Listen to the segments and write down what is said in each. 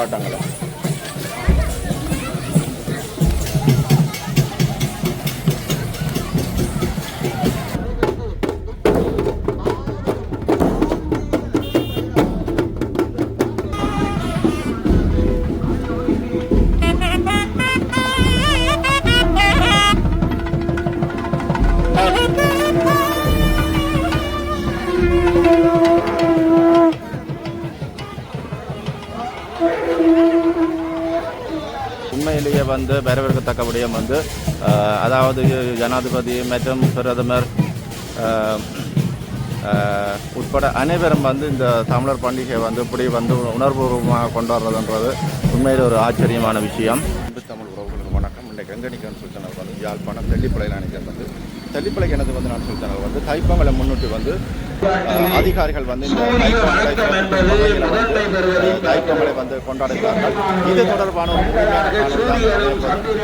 ஆட்டங்களை வந்து வரவேற்கத்தக்கபடியும் வந்து அதாவது ஜனாதிபதி மற்றும் பிரதமர் உட்பட அனைவரும் வந்து இந்த தமிழர் பண்டிகையை வந்து இப்படி வந்து உணர்வுபூர்வமாக கொண்டாடுறதுன்றது உண்மையில் ஒரு ஆச்சரியமான விஷயம். தமிழ் உறவுகளுக்கு வணக்கம். இன்றைக்கு எங்கனிக்கன் சொல்லித்தனர் வந்து யாழ்ப்பாணம் தெல்லிப்பளையில் அணிக்கன் வந்து தெல்லிப்பளை எனது வந்து நான் சொல்லித்தனர் வந்து தைப்பொங்கலை முன்னிட்டு வந்து அதிகாரிகள் வந்து இந்த வகையில் வந்து, கொண்டாடுகிறார்கள். இது தொடர்பான ஒரு முழுமையான.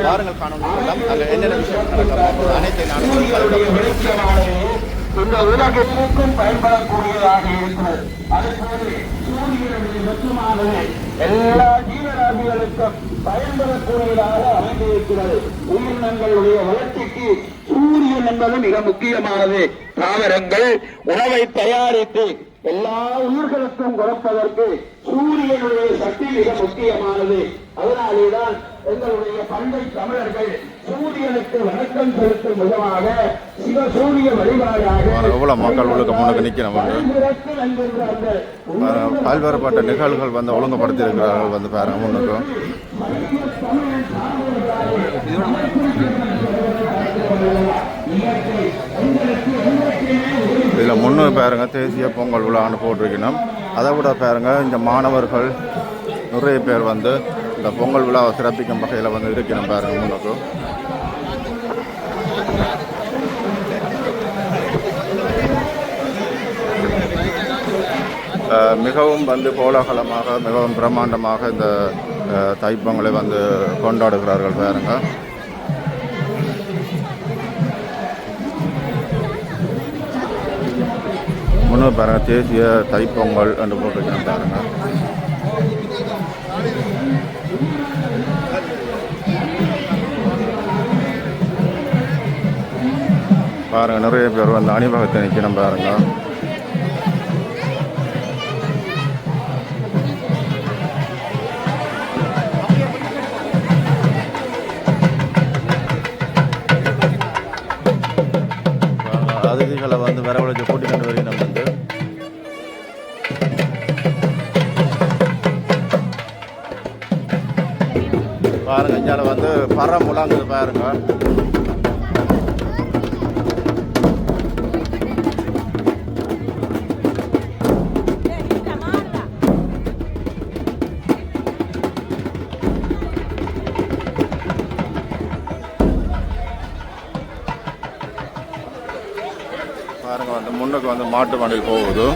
வாருங்கள் காணொலி எல்லாம் அங்கே என்னென்ன விஷயம் நடக்கிறது அனைத்தை இந்த உலகத்திற்கும் பயன்படக்கூடியதாக இருக்கிறது. அதுபோது சூரியனுடைய வெப்பமானது எல்லா ஜீவராசிகளுக்கும் பயன்பெறக்கூடியதாக அமைந்திருக்கிறது. உயிரினங்களுடைய வளர்ச்சிக்கு சூரியன் என்பது மிக முக்கியமானது. தாவரங்கள் உணவை தயாரித்து எல்லா உயிர்களுக்கும் கொடுப்பதற்கு சூரியனுடைய சக்தி மிக முக்கியமானது. அதனாலேதான் எங்களுடைய பண்டை தமிழர்கள் சூரியனுக்கு வணக்கம் செலுத்தும் விதமாக சிவ சூரிய வழிபாடாக மக்கள் உள்ளுக்கு முன்னுக்கு பாருங்க, பல்வேறுபட்ட நிகழ்வுகள் வந்து ஒழுங்குபடுத்தி இருக்கிறார்கள் வந்து பாருங்க முன்னுக்கு. இதில் பாருங்க தேசிய பொங்கல் விழான்னு போட்டிருக்கணும். அதை விட பாருங்க இந்த மாணவர்கள் நிறைய பேர் வந்து இந்த பொங்கல் விழாவை சிறப்பிக்கும் வகையில் வந்து இருக்கணும் பாருங்க முன்னுக்கு. மிகவும் வந்து கோலாகலமாக மிகவும் பிரம்மாண்டமாக இந்த தைப்பொங்கலை வந்து கொண்டாடுகிறார்கள் பாருங்கள் ஒன்று பாருங்கள் தேசிய தைப்பொங்கல் என்று போட்டுருக்கேன் பாருங்கள் பாருங்கள் நிறைய பேர் வந்து அணிவகத்தை நிற்கணும் பாருங்க. அதிதிகளை வந்து வரவழைச்சு கூட்டிக் கொண்டு வருகிறோம் வந்து. பாருங்க இஞ்சால வந்து பற முழங்குது பாருங்க. பாருங்க வந்து முன்னுக்கு வந்து மாட்டு வண்டி போகுது.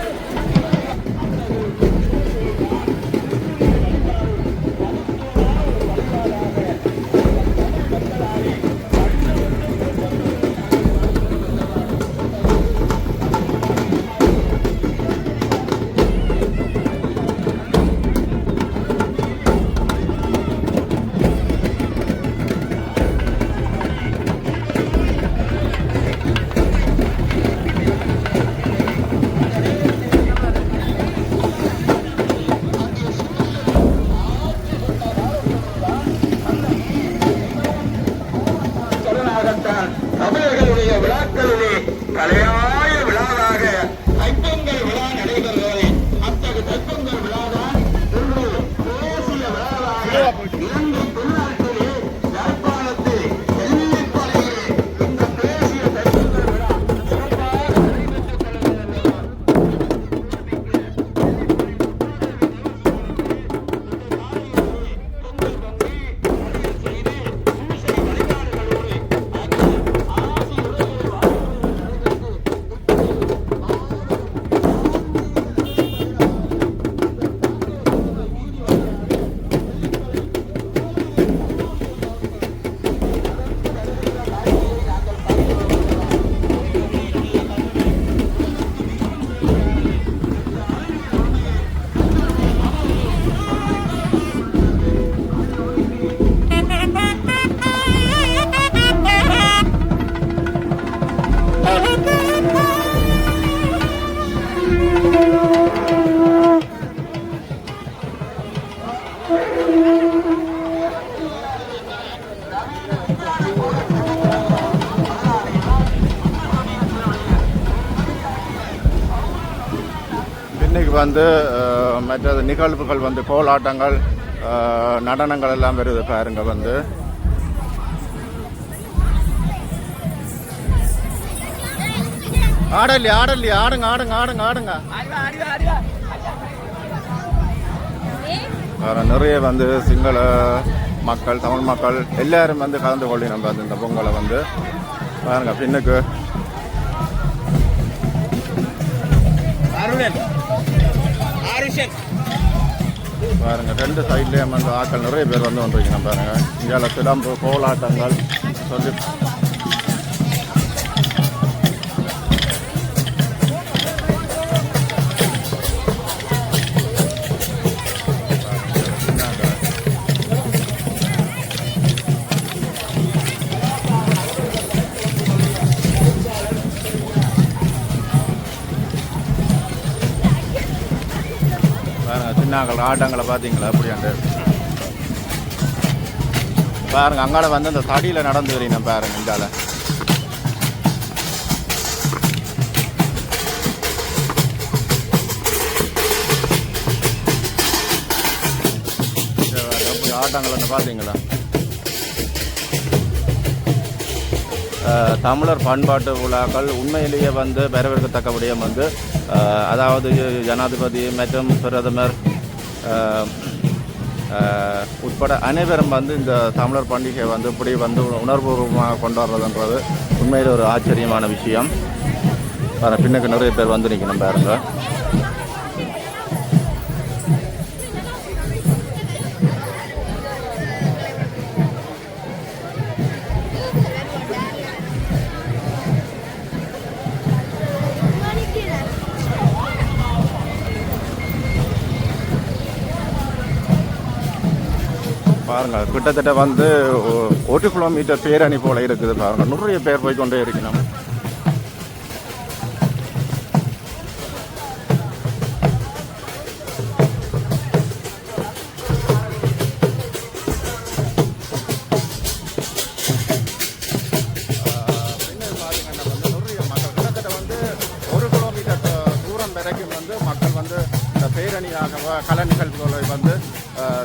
வந்து மற்ற மற்றது நிகழ்வுகள் வந்து கோலாட்டங்கள் நடனங்கள் எல்லாம் வருது பாருங்க வந்து. ஆடலி ஆடலி ஆடுங்க ஆடுங்க ஆடுங்க ஆடுங்க. வேற நிறைய வந்து சிங்கள மக்கள் தமிழ் மக்கள் எல்லாரும் வந்து கலந்து கொள்ளி நம்ம இந்த பொங்கலை வந்து பாருங்க பின்னுக்கு. பாருங்க ரெண்டு சைட்லேயும் வந்து ஆட்கள் நிறைய பேர் வந்து வந்திருக்கீங்க பாருங்க. இந்தியாவில் சிலம்பு கோலாட்டங்கள் சொல்லி பாருங்க சின்னாக்கள் ஆட்டங்களை பார்த்தீங்களா? அப்படியாண்டு. பாருங்க அங்கால வந்து அந்த தடியில் நடந்து வரீங்க பாருங்க இந்தால. இங்க பாருங்க, பார்த்தீங்களா? தமிழர் பண்பாட்டு விழாக்கள் உண்மையிலேயே வந்து வரவேற்கத்தக்க விடயம் வந்து அதாவது ஜனாதிபதி மற்றும் பிரதமர் உட்பட அனைவரும் வந்து இந்த தமிழர் பண்டிகை வந்து இப்படி வந்து உணர்வுபூர்வமாக கொண்டாடுறதுன்றது உண்மையில் ஒரு ஆச்சரியமான விஷயம். பாருங்க, பின்னுக்கு நிறைய பேர் வந்து நிற்கணும் பாருங்கள் பாருங்க. கிட்டத்தட்ட வந்து ஒரு கிலோமீட்டர் பேரணி போல இருக்குது பாருங்க. நிறைய பேர் போய் கொண்டே இருக்கணும் மக்கள் கிட்டத்தட்ட வந்து ஒரு கிலோமீட்டர் தூரம் வரைக்கும் வந்து மக்கள் வந்து இந்த பேரணியாக கலை நிகழ்வுகளை வந்து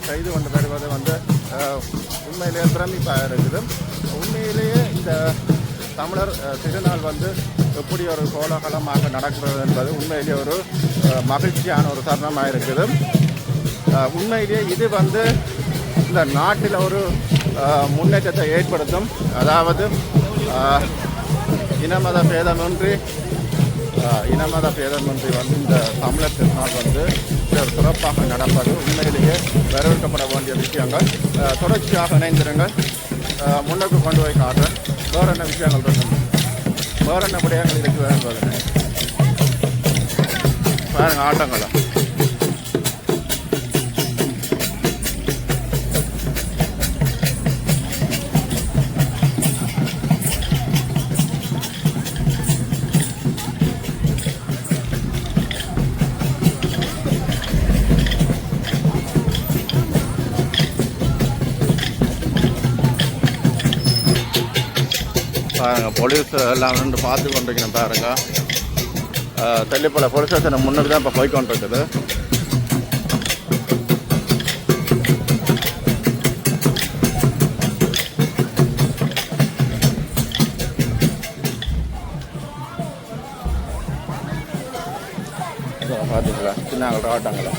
செய்து கொண்டு வருவது வந்து உண்மையிலேயே பிரமிப்பாக இருக்குது உண்மையிலேயே இந்த தமிழர் திருநாள் வந்து எப்படி ஒரு கோலாகலமாக நடக்கிறது என்பது உண்மையிலேயே ஒரு மகிழ்ச்சியான ஒரு தருணமாக இருக்குது உண்மையிலேயே இது வந்து இந்த நாட்டில் ஒரு முன்னேற்றத்தை ஏற்படுத்தும். அதாவது இனமத பேதமின்றி இனமத பேதமின்றி வந்து இந்த தமிழர் திருநாள் வந்து சிறப்பாக நடப்பது உண்மையிலேயே வரவேற்கப்பட வேண்டிய விஷயங்கள். தொடர்ச்சியாக இணைந்திருங்கள். முன்னுக்கு கொண்டு போய் காட்டுறேன். வேற என்ன விஷயங்கள் இருக்கு வேற என்ன விடயங்கள் இருக்கு வேறு பாருங்க ஆட்டங்களை. பாருங்க போலீஸ் எல்லாம் நின்று பார்த்து கொண்டிருக்கணும் பாருங்க. அஹ், தெல்லிப்பளை போலீஸ் ஸ்டேஷன் முன்னுக்கு தான் இப்போ போய்கொண்டிருக்குது பார்த்துக்கலாம் இதோ பார்த்தீங்களா ஆட்டாங்களா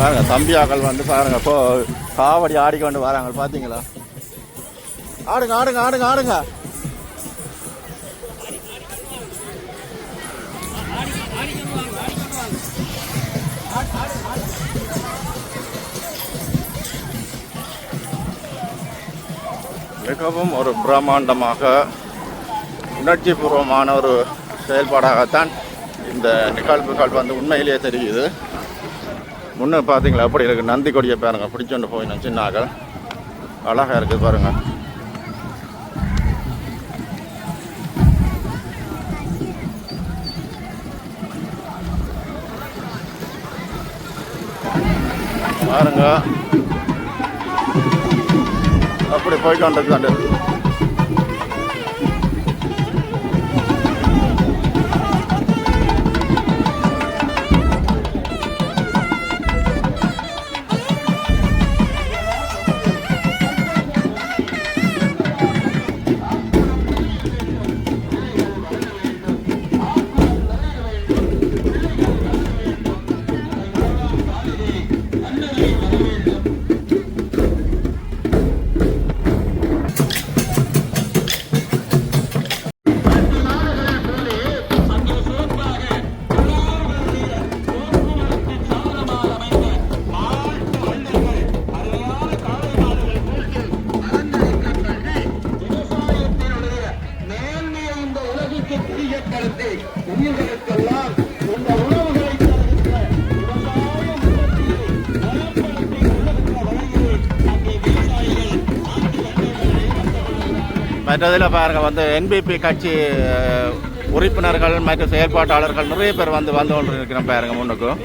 பாருங்க தம்பியாக்கள் வந்து பாருங்க இப்போ காவடி ஆடிக்கொண்டு வராங்க பாத்தீங்களா? ஆடுங்க ஆடுங்க ஆடுங்க ஆடுங்க. மிகவும் ஒரு பிரம்மாண்டமாக உணர்ச்சி பூர்வமான ஒரு செயல்பாடாகத்தான் இந்த நிகழ்வுகள் வந்து உண்மையிலேயே தெரியுது. முன்னே பார்த்தீங்களா அப்படி இருக்குது நந்தி கொடியை பாருங்கள் பிடிச்சோண்டு போயிடும் சின்னாக்கள். அழகாக இருக்குது பாருங்கள் பாருங்க. அப்படி போய்கொண்டது தான் மற்றதில் பாருங்க வந்து என்பிபி கட்சி உறுப்பினர்கள் மற்றும் செயற்பாட்டாளர்கள் நிறைய பேர் வந்து வந்து கொண்டு இருக்கிறோம் பாருங்க முன்னுக்கும்